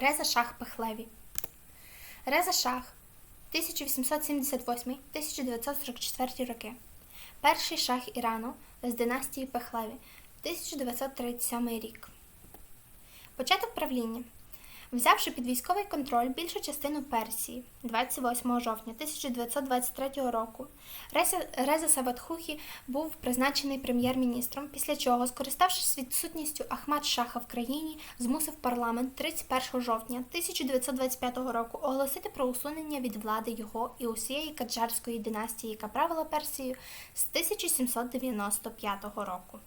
Реза Шах Пехлеві. Реза Шах 1878-1944 роки. Перший шах Ірану з династії Пехлеві 1937 рік. Початок правління. Взявши під військовий контроль більшу частину Персії 28 жовтня 1923 року, Реза, Саватхухі був призначений прем'єр-міністром, після чого, скориставшись відсутністю Ахмад Шаха в країні, змусив парламент 31 жовтня 1925 року оголосити про усунення від влади його і усієї каджарської династії, яка правила Персією з 1795 року.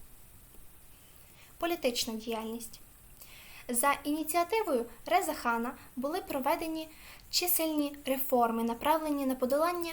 Політична діяльність. За ініціативою Реза Хана були проведені чисельні реформи, направлені на подолання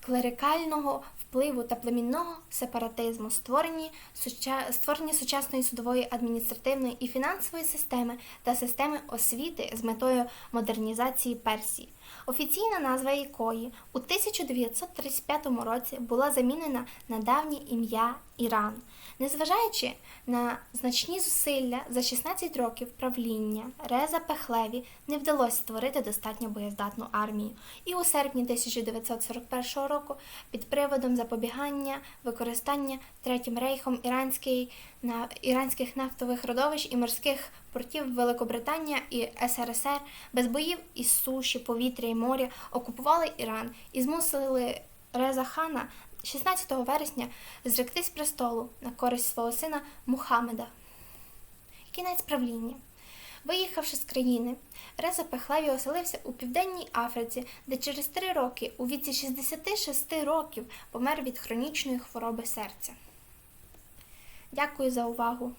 клерикального впливу та племінного сепаратизму, створені, суча... створені сучасної судової, адміністративної і фінансової системи та системи освіти з метою модернізації Персії, офіційна назва якої у 1935 році була замінена на давнє ім'я Іран. Незважаючи на значні зусилля за 16 років правління Реза Пехлеві не вдалося створити достатньо боєздатну армію. І у серпні 1941 року під приводом запобігання використання Третім рейхом іранський, на, іранських нафтових родовищ і морських портів Великобританія і СРСР без боїв із суші, повітря і моря окупували Іран і змусили Реза Хана 16 вересня зректись престолу на користь свого сина Мухаммеда. Кінець правління. Виїхавши з країни, Реза Пехлеві оселився у Південній Африці, де через три роки, у віці 66 років, помер від хронічної хвороби серця. Дякую за увагу!